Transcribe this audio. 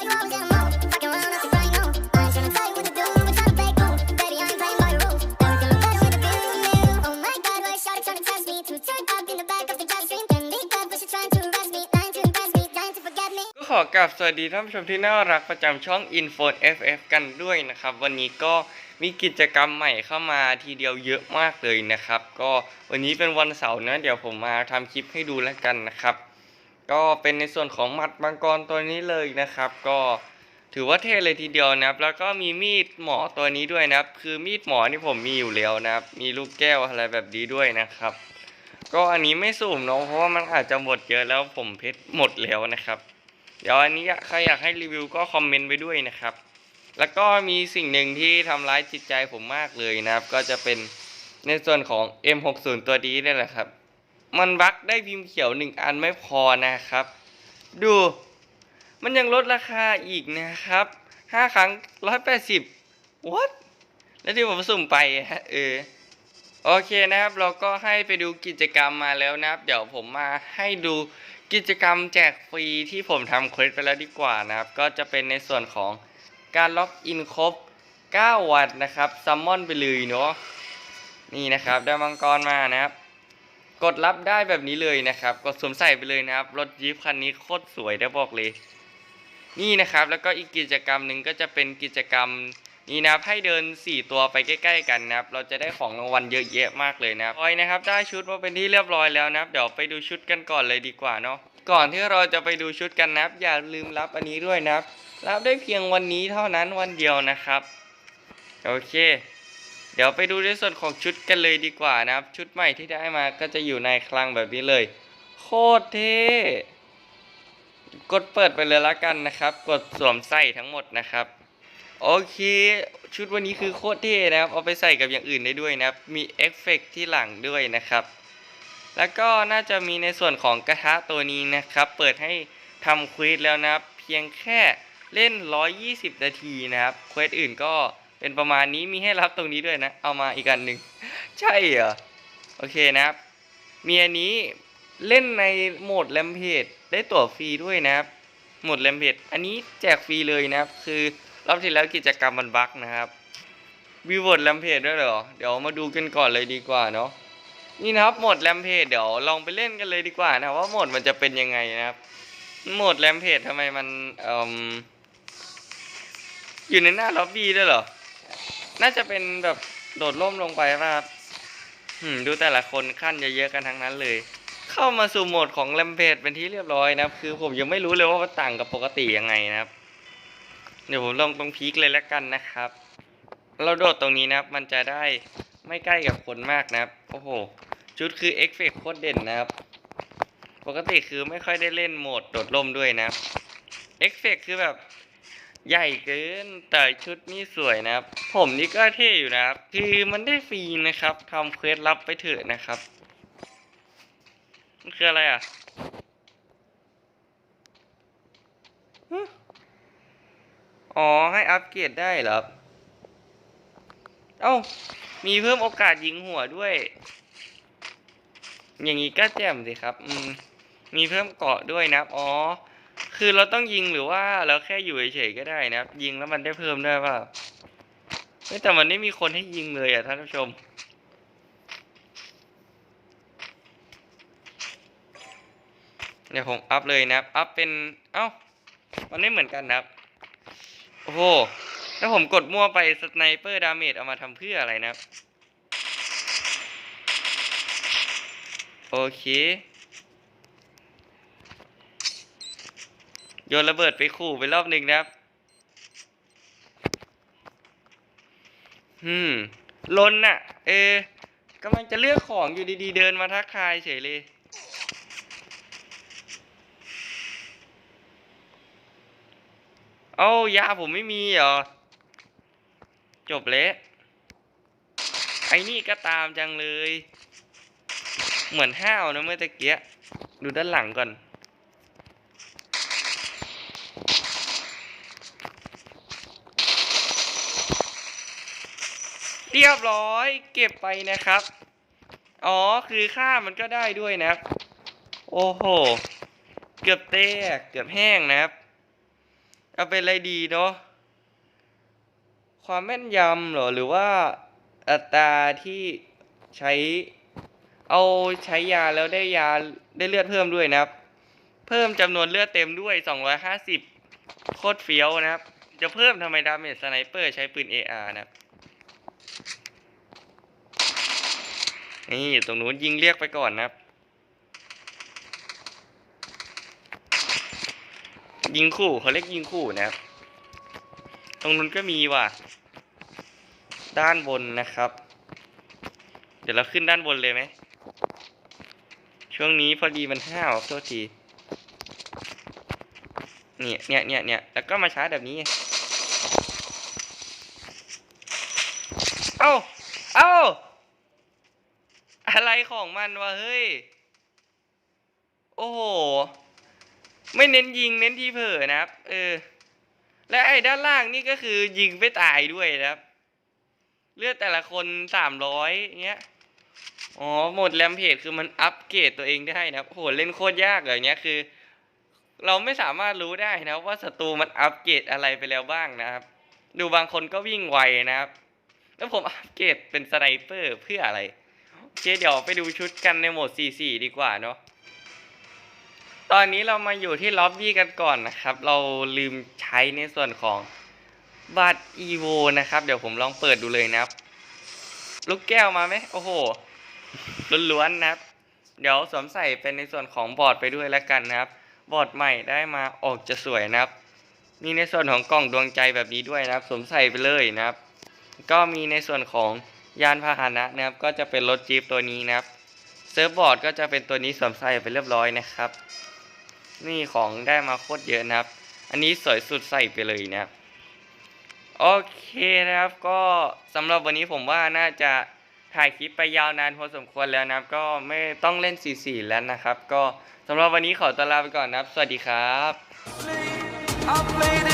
ก็ขอกราบสวัสดีท่านผู้ชมที่น่ารักประจำช่อง Info FF กันด้วยนะครับ วันนี้ก็มีกิจกรรมใหม่เข้ามาทีเดียวเยอะมากเลยนะครับ ก็วันนี้เป็นวันเสาร์นะ เดี๋ยวผมมาทำคลิปให้ดูแล้วกันนะครับ ก็เป็นในส่วนของหมัดมังกรตัวนี้เลยนะครับ ก็ถือว่าเท่เลยทีเดียวนะครับ แล้วก็มีมีดหมอตัวนี้ด้วยนะครับ คือมีดหมอนี่ผมมีอยู่แล้วนะครับ มีลูกแก้วอะไรแบบนี้ด้วยนะครับ ก็อันนี้ไม่สุ่มเนาะเพราะว่ามันอาจจะหมดเยอะแล้วผมเพชรหมดแล้วนะครับ เดี๋ยวอันนี้ใครอยากให้รีวิวก็คอมเมนต์ไปด้วยนะครับ แล้วก็มีสิ่งหนึ่งที่ทำร้ายจิตใจผมมากเลยนะครับ ก็จะเป็นในส่วนของ M60 ตัวนี้นี่แหละครับ มันบักได้พิมพ์เขียวหนึ่งอันไม่พอนะครับ ดู มันยังลดราคาอีกนะครับห้าครั้งร้อยแปดสิบ what แล้วที่ผมสุ่มไปฮะเออโอเคนะครับ เราก็ให้ไปดูกิจกรรมมาแล้วนะครับ เดี๋ยวผมมาให้ดูกิจกรรมแจกฟรีที่ผมทำเควสไปแล้วดีกว่านะครับ ก็จะเป็นในส่วนของการล็อกอินครบ 9 วันนะครับซัมมอนไปเลยเนาะนี่นะครับได้มังกรมานะครับ กดรับได้แบบนี้เลยนะครับ กดสวมใส่ไปเลยนะครับ รถยีปคันนี้โคตรสวยได้บอกเลย นี่นะครับแล้วก็อีกกิจกรรมหนึ่งก็จะเป็นกิจกรรมนี้นะครับให้เดิน 4 ตัวไปใกล้ ๆ กันนะครับ เราจะได้ของรางวัลเยอะแยะมากเลยนะครับอยนะครับ ได้ชุดมาเป็นที่เรียบร้อยแล้วนะครับ เดี๋ยวไปดูชุดกันก่อนเลยดีกว่าเนาะก่อนที่เราจะไปดูชุดกันนะครับ อย่าลืมรับอันนี้ด้วยนะครับ รับได้เพียงวันนี้เท่านั้นวันเดียวนะครับ โอเค เดี๋ยวไปดูในส่วนของชุดกันเลยดีกว่านะครับ ชุดใหม่ที่ได้มาก็จะอยู่ในคลังแบบนี้เลย โคตรเท่กดเปิดไปเลยละกันนะครับ กดสวมใส่ทั้งหมดนะครับ โอเค ชุดวันนี้คือโคตรเท่นะครับ เอาไปใส่กับอย่างอื่นได้ด้วยนะครับ มีเอฟเฟกต์ที่หลังด้วยนะครับ แล้วก็น่าจะมีในส่วนของกระทะตัวนี้นะครับ เปิดให้ทำควิสแล้วนะครับ เพียงแค่เล่น 120 นาทีนะครับเควสอื่นก็ เป็นประมาณนี้มีให้รับตรงนี้ด้วยนะ เอามาอีกอันหนึ่ง ใช่เหรอ โอเคนะครับ มีอันนี้เล่นในโหมดแรมเพจได้ตั๋วฟรีด้วยนะครับ โหมดแรมเพจอันนี้แจกฟรีเลยนะครับ คือรอบที่แล้วกิจกรรมมันบั๊กนะครับวิวโหมดแรมเพจด้วยเหรอ เดี๋ยวมาดูกันก่อนเลยดีกว่าเนาะ นี่นะครับโหมดแรมเพจเดี๋ยวลองไปเล่นกันเลยดีกว่านะว่าโหมดมันจะเป็นยังไงนะครับ โหมดแรมเพจทำไมมันเอ่มอยู่ในหน้าล็อบบี้ด้วยเหรอ น่าจะเป็นแบบโดดร่มลงไปป่ะครับดูแต่ละคนขั้นเยอะๆกันทั้งนั้นเลย เข้ามาสู่โหมดของแรมเพจเป็นที่เรียบร้อยนะครับ คือผมยังไม่รู้เลยว่ามันต่างกับปกติยังไงนะครับ เดี๋ยวผมลองตรงพีคเลยแล้วกันนะครับ เราโดดตรงนี้นะครับ มันจะได้ไม่ใกล้กับคนมากนะครับ โอ้โห ชุดคือเอฟเฟกโคตรเด่นนะครับ ปกติคือไม่ค่อยได้เล่นโหมดโดดร่มด้วยนะครับเอฟเฟกคือแบบ ใหญ่เกินแต่ชุดนี่สวยนะครับ ผมนี่ก็เท่อยู่นะครับ คือมันได้ฟรีนะครับทำเควสรับไปเถอะนะครับมันคืออะไรอะอ๋อให้อัปเกรดได้เหรอเอ้า มีเพิ่มโอกาสยิงหัวด้วย อย่างนี้ก็แจ่มสิครับ อืม มีเพิ่มเกาะด้วยนะ อ๋อ คือเราต้องยิงหรือว่าเราแค่อยู่เฉยๆก็ได้นะครับ ยิงแล้วมันได้เพิ่มด้วยเปล่าเฮ้ยแต่มันไม่มีคนให้ยิงเลยอะท่านผู้ชม เดี๋ยวผมอัพเลยนะครับ อัพเป็น เอ้า มันไม่เหมือนกันนะครับ โอ้โห ถ้าผมกดมั่วไปสไนเปอร์ดาเมจเอามาทำเพื่ออะไรนะครับ โอเค โยนระเบิดไปขู่ไปรอบหนึ่งนะครับอืมลนน่ะ เอกำลังจะเลือกของอยู่ดีๆ เดินมาทักทายเฉยเลย เอ้ายาผมไม่มีเหรอ จบเละไอ้นี่ก็ตามจังเลย เหมือนห้าวนะเมื่อตะเกียดูด้านหลังก่อน เรียบร้อยเก็บไปนะครับ อ๋อคือค่ามันก็ได้ด้วยนะครับ โอ้โห เกือบแตกเกือบแห้งนะครับ เอาเป็นอะไรดีเนาะความแม่นยำหรอหรือว่าอัตราที่ใช้เอาใช้ยาแล้วได้ยาได้เลือดเพิ่มด้วยนะครับ เพิ่มจำนวนเลือดเต็มด้วย 250 โคตรเฟี้ยวนะครับ จะเพิ่มทำไมดาเมจสไนเปอร์ใช้ปืน AR นะครับ นี่ตรงนู้นยิงเรียกไปก่อนนะครับ ยิงคู่เขาเรียกยิงคู่นะครับ ตรงนู้นก็มีว่ะ ด้านบนนะครับ เดี๋ยวเราขึ้นด้านบนเลยไหม ช่วงนี้พอดีมันห้าวโทษที เนี่ยเนี่ยเนี่ยเนี่ยแล้วก็มาชาร์จแบบนี้ไง เอ้า เอ้า อะไรของมันวะเฮ้ย โอ้โห ไม่เน้นยิงเน้นที่เผลอนะครับ เออ และไอ้ด้านล่างนี่ก็คือยิงไม่ตายด้วยนะครับ เลือดแต่ละคนสามร้อยเงี้ย อ๋อโหมดแรมเพจคือมันอัปเกรดตัวเองได้นะครับโหเล่นโคตรยากเลยเนี้ยคือ เราไม่สามารถรู้ได้นะว่าศัตรูมันอัปเกรดอะไรไปแล้วบ้างนะครับ ดูบางคนก็วิ่งไวนะครับ แล้วผมอัปเกรดเป็นสไนเปอร์เพื่ออะไรเคเดี๋ยวไปดูชุดกันในโหมด 4-4 ดีกว่าเนาะตอนนี้เรามาอยู่ที่ล็อบบี้กันก่อนนะครับ เราลืมใช้ในส่วนของบัตร EVO นะครับ เดี๋ยวผมลองเปิดดูเลยนะครับ ลูกแก้วมาไหมโอ้โหล้วนๆนะครับ เดี๋ยวสวมใส่เป็นในส่วนของบอร์ดไปด้วยแล้วกันนะครับ บอร์ดใหม่ได้มาออกจะสวยนะครับ มีในส่วนของกล่องดวงใจแบบนี้ด้วยนะครับ สวมใส่ไปเลยนะครับ ก็มีในส่วนของยานพาหนะนะครับ ก็จะเป็นรถจี๊ปตัวนี้นะครับ เซิร์ฟบอร์ดก็จะเป็นตัวนี้สวมใส่ไปเรียบร้อยนะครับ นี่ของได้มาโคตรเยอะนะครับ อันนี้สวยสุดใส่ไปเลยนะครับโอเคนะครับก็สำหรับวันนี้ผมว่าน่าจะถ่ายคลิปไปยาวนานพอสมควรแล้วนะครับ ก็ไม่ต้องเล่น4-4แล้วนะครับ ก็สำหรับวันนี้ขอตัวลาไปก่อนนะครับ สวัสดีครับ I played